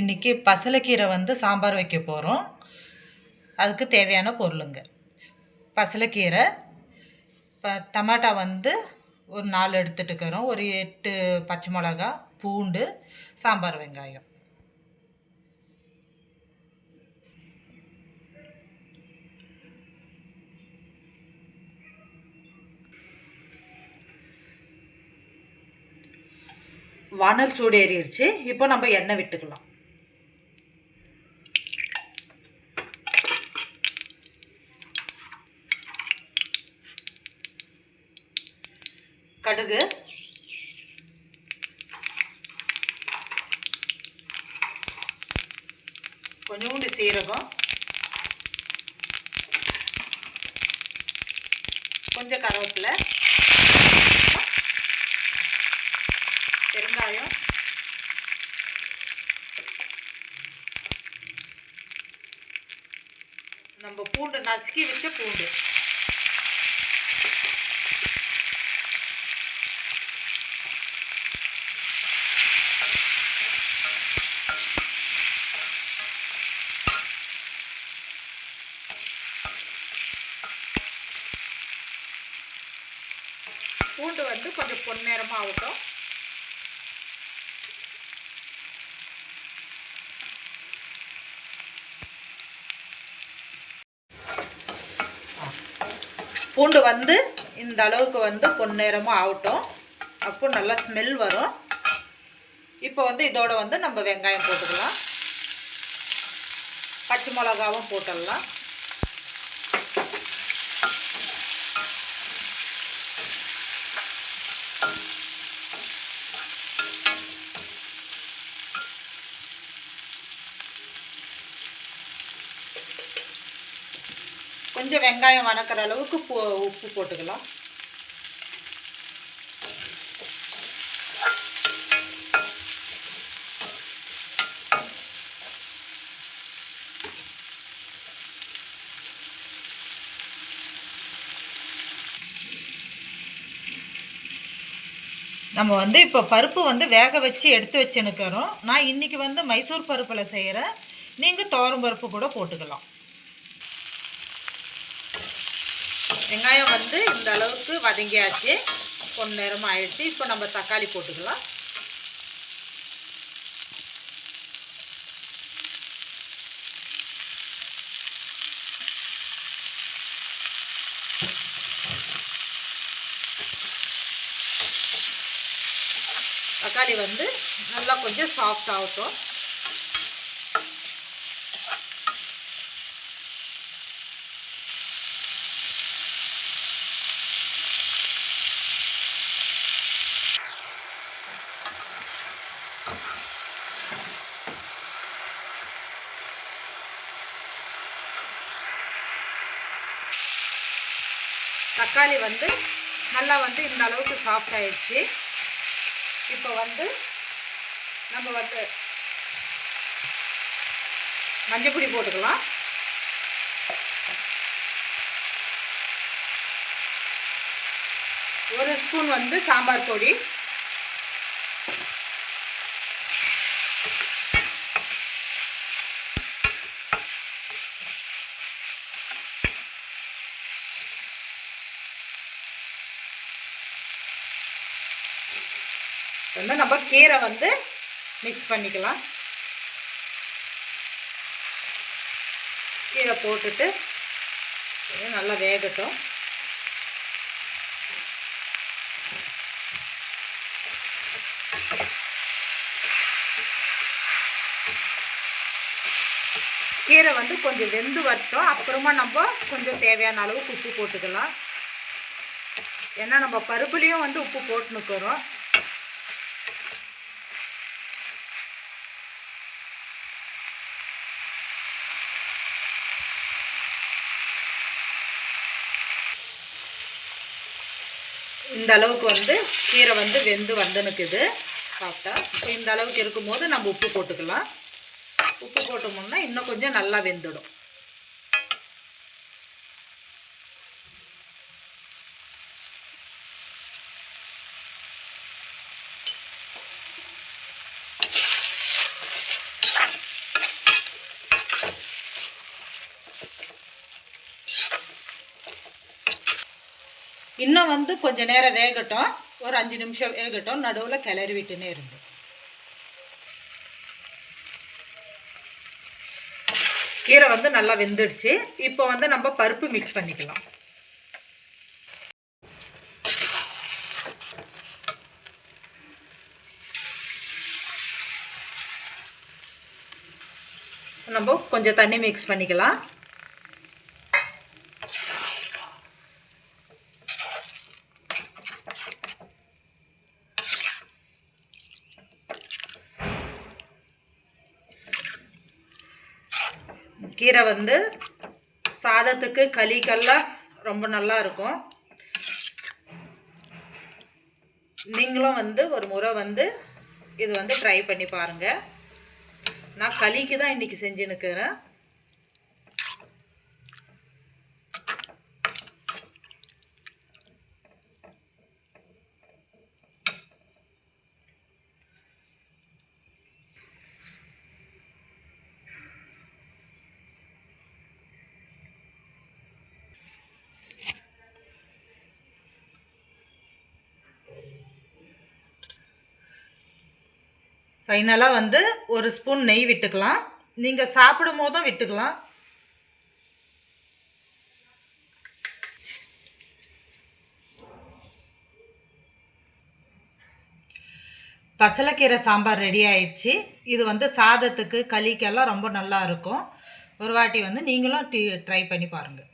இன்றைக்கி பசலைக்கீரை வந்து சாம்பார் வைக்க போகிறோம் அதுக்கு தேவையான பொருளுங்க. பசலைக்கீரை இப்போ டமாட்டா வந்து ஒரு நாலு எடுத்துட்டுக்கிறோம். ஒரு எட்டு பச்சை மிளகா பூண்டு சாம்பார் வெங்காயம். வானல் சூடேறிடுச்சு. இப்போ நம்ம எண்ணெய் விட்டுக்கலாம். கடுகு. கொஞ்சோண்டு சீரகம். கொஞ்சம் கருவேப்பிலை. பெருங்காயம். நம்ம பூண்டு நசுக்கி வச்ச பூண்டு. பூண்டு வந்து கொஞ்சம் பொன்னிறமாக ஆகட்டும் பூண்டு வந்து இந்த அளவுக்கு வந்து பொன்னிறமாக ஆகட்டும் அப்போ நல்லா ஸ்மெல் வரும். இப்போ வந்து இதோட வந்து நம்ம வெங்காயம் போட்டுக்கலாம். பச்சை மிளகாவும் போட்டுடலாம். கொஞ்சம் வெங்காயம் வணக்கிற அளவுக்கு போ உப்பு போட்டுக்கலாம். நம்ம வந்து இப்போ பருப்பு வந்து வேக வச்சு எடுத்து வச்சுன்னுக்கிறோம் நான் இன்றைக்கி வந்து மைசூர் பருப்பில் செய்கிறேன் நீங்கள் தோரம் பருப்பு கூட போட்டுக்கலாம். வெங்காயம் வந்து இந்த அளவுக்கு வதங்கியாச்சு. கொஞ்ச நேரமாக ஆயிடுச்சு. இப்போ நம்ம தக்காளி போட்டுக்கலாம். தக்காளி வந்து நல்லா கொஞ்சம் சாஃப்ட் ஆகட்டும். தக்காளி வந்து நல்லா வந்து இந்த அளவுக்கு சாஃப்ட் ஆயிடுச்சு. இப்போ வந்து நம்ம வந்து மஞ்சப்பொடி போட்டுக்கலாம். ஒரு ஸ்பூன் வந்து சாம்பார் பொடி. வந்து நம்ம கீரை வந்து மிக்ஸ் பண்ணிக்கலாம். கீரை போட்டுட்டு நல்லா வேகட்டும். கீரை வந்து கொஞ்சம் வெந்து வரட்டும். அப்புறமா நம்ம கொஞ்சம் தேவையான அளவுக்கு உப்பு போட்டுக்கலாம். ஏன்னா நம்ம பருப்புலேயும் வந்து உப்பு போட்டுன்னுக்கிறோம் இந்த அளவுக்கு வந்து கீரை வந்து வெந்து வந்துனுக்குது. சாப்பிட்டா? இப்போ இந்த அளவுக்கு இருக்கும்போது நம்ம உப்பு போட்டுக்கலாம். உப்பு போட்டோம்னா இன்னும் கொஞ்சம் நல்லா வெந்துடும். இன்னும் வந்து கொஞ்ச நேரம் வேகட்டும். ஒரு அஞ்சு நிமிஷம் வேகட்டும். நடுவில் கிளறி விட்டுனே இருந்து. கீரை வந்து நல்லா வெந்துடுச்சு. இப்போ வந்து நம்ம பருப்பு மிக்ஸ் பண்ணிக்கலாம். நம்ம கொஞ்சம் தண்ணி மிக்ஸ் பண்ணிக்கலாம். கீரை வந்து சாதத்துக்கு களிக்கெல்லாம் ரொம்ப நல்லா இருக்கும். நீங்களும் வந்து ஒரு முறை வந்து இது வந்து ட்ரை பண்ணி பாருங்கள் நான் களிக்கு தான் இன்றைக்கி செஞ்சுன்னுக்கிறேன் ஃபைனலாக வந்து ஒரு ஸ்பூன் நெய் விட்டுக்கலாம். நீங்கள் சாப்பிடும் போதும் விட்டுக்கலாம். பசலைக்கீரை சாம்பார் ரெடி ஆயிடுச்சு. இது வந்து சாதத்துக்கு களிக்கெல்லாம் ரொம்ப நல்லா இருக்கும். ஒரு வாட்டி வந்து நீங்களும் ட்ரை பண்ணி பாருங்கள்